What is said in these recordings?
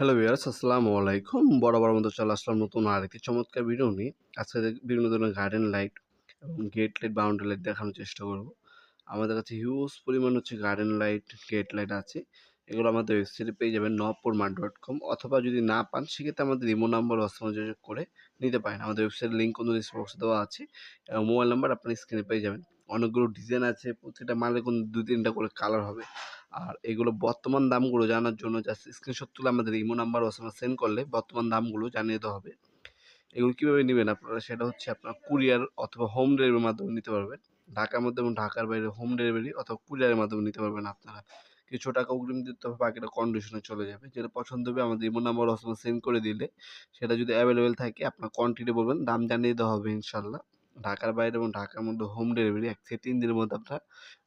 Hello viewers আসসালামু আলাইকুম। বরাবর মতো চলে আসলাম নতুন আরেকটি চমৎকার ভিডিও নিয়ে। আজকে বিভিন্ন ধরনের গার্ডেন লাইট এবং গেট লাইট বাউন্ডারি লাইট দেখানোর চেষ্টা করব। আমাদের কাছে হিউজ পরিমাণ হচ্ছে গার্ডেন লাইট গেট লাইট আছে। এগুলো আমাদের ওয়েবসাইটে পেয়ে যাবেন নবপুর মার্ট ডট কম অথবা যদি না পান, সেক্ষেত্রে আমাদের ইমো নাম্বার যোগাযোগ করে নিতে পারেন। আমাদের ওয়েবসাইটের লিঙ্ক কোনো ডিসক্রিপশন দেওয়া আছে এবং মোবাইল নাম্বার আপনার স্ক্রিনে পেয়ে যাবেন। অনেকগুলো ডিজাইন আছে প্রতিটা মালের কোনো দু তিনটা করে কালার হবে। আর এগুলো বর্তমান দামগুলো জানার জন্য জাস্ট স্ক্রিনশট তুলে আমাদের ইমো নাম্বার ওসামা সেন্ড করলে বর্তমান দামগুলো জানিয়ে দেওয়া হবে। এগুলো কীভাবে নেবেন আপনারা? সেটা হচ্ছে আপনার কুরিয়ার অথবা হোম ডেলিভারির মাধ্যমে নিতে পারবেন। ঢাকার মধ্যে এবং ঢাকার বাইরে হোম ডেলিভারি অথবা কুরিয়ারের মাধ্যমে নিতে পারবেন আপনারা। কিছু টাকা অগ্রিম দিতে হবে, বাকিটা কন্ডিশনে চলে যাবে। যেটা পছন্দ হবে আমাদের ইমো নাম্বার ওসামা সেন্ড করে দিলে সেটা যদি অ্যাভেলেবেল থাকে, আপনার কোয়ান্টিটি বলবেন, দাম জানিয়ে দেওয়া হবে ইনশাল্লাহ ঢাকার বাইরে এবং ঢাকার মধ্যে হোম ডেলিভারি এক থেকে তিন দিনের মধ্যে আপনারা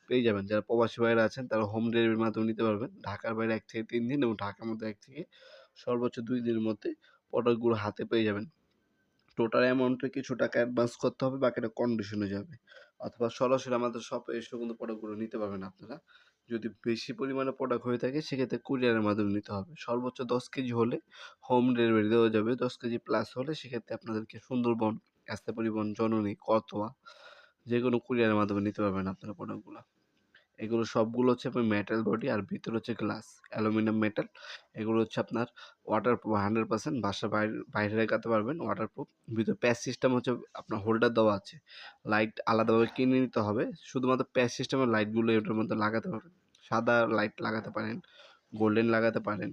পেয়ে যাবেন। যারা প্রবাসী বাইরে আছেন, তারা হোম ডেলিভারির মাধ্যমে নিতে পারবেন। ঢাকার বাইরে এক থেকে তিন দিন এবং ঢাকার মধ্যে এক থেকে সর্বোচ্চ দুই দিনের মধ্যে প্রোডাক্টগুলো হাতে পেয়ে যাবেন। টোটাল অ্যামাউন্টে কিছু টাকা অ্যাডভান্স করতে হবে, বাকিটা কন্ডিশনে যাবে। অথবা সরাসরি আমাদের শপে এসে কিন্তু প্রোডাক্টগুলো নিতে পারবেন আপনারা। যদি বেশি পরিমাণে প্রোডাক্ট হয়ে থাকে, সেক্ষেত্রে কুরিয়ারের মাধ্যমে নিতে হবে। সর্বোচ্চ দশ কেজি হলে হোম ডেলিভারি দেওয়া যাবে। দশ কেজি প্লাস হলে সেক্ষেত্রে আপনাদেরকে সুন্দরবন আস্তে পরিবহন জননী কতোয়া যে কোনো কুরিয়ারের মাধ্যমে নিতে পারবেন আপনারা প্রোডাক্টগুলো এগুলো সবগুলো হচ্ছে আপনার মেটাল বডি আর ভিতরে হচ্ছে গ্লাস অ্যালুমিনিয়াম মেটাল এগুলো হচ্ছে আপনার ওয়াটার প্রুফ হান্ড্রেড পার্সেন্ট বাসা বাইরে বাইরে লাগাতে পারবেন ওয়াটার প্রুফ ভিতরে প্যাচ সিস্টেম হচ্ছে আপনার হোল্ডার দেওয়া আছে। লাইট আলাদাভাবে কিনে নিতে হবে। শুধুমাত্র প্যাচ সিস্টেমের লাইটগুলো এটার মধ্যে লাগাতে পারবেন। সাদা লাইট লাগাতে পারেন গোল্ডেন লাগাতে পারেন।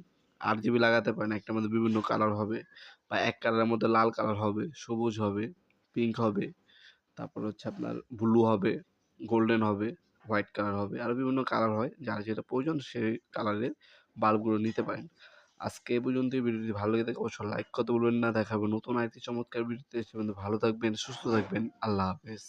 আর জিবি লাগাতে পারেন। একটার মধ্যে বিভিন্ন কালার হবে বা এক কালারের মধ্যে লাল কালার হবে, সবুজ হবে পিঙ্ক হবে, তারপর হচ্ছে আপনার ব্লু হবে গোল্ডেন হবে হোয়াইট কালার হবে আরও বিভিন্ন কালার হয়। যার যেটা প্রয়োজন সেই কালারের বাল্বগুলো নিতে পারেন। আজকে এই পর্যন্ত ভিডিওটি ভালো লেগে থাকে অবশ্যই লাইক করতে বলবেন না। দেখাবে নতুন আরেকটি চমৎকার ভিডিওতে। ভালো থাকবেন, সুস্থ থাকবেন। আল্লাহ হাফেজ।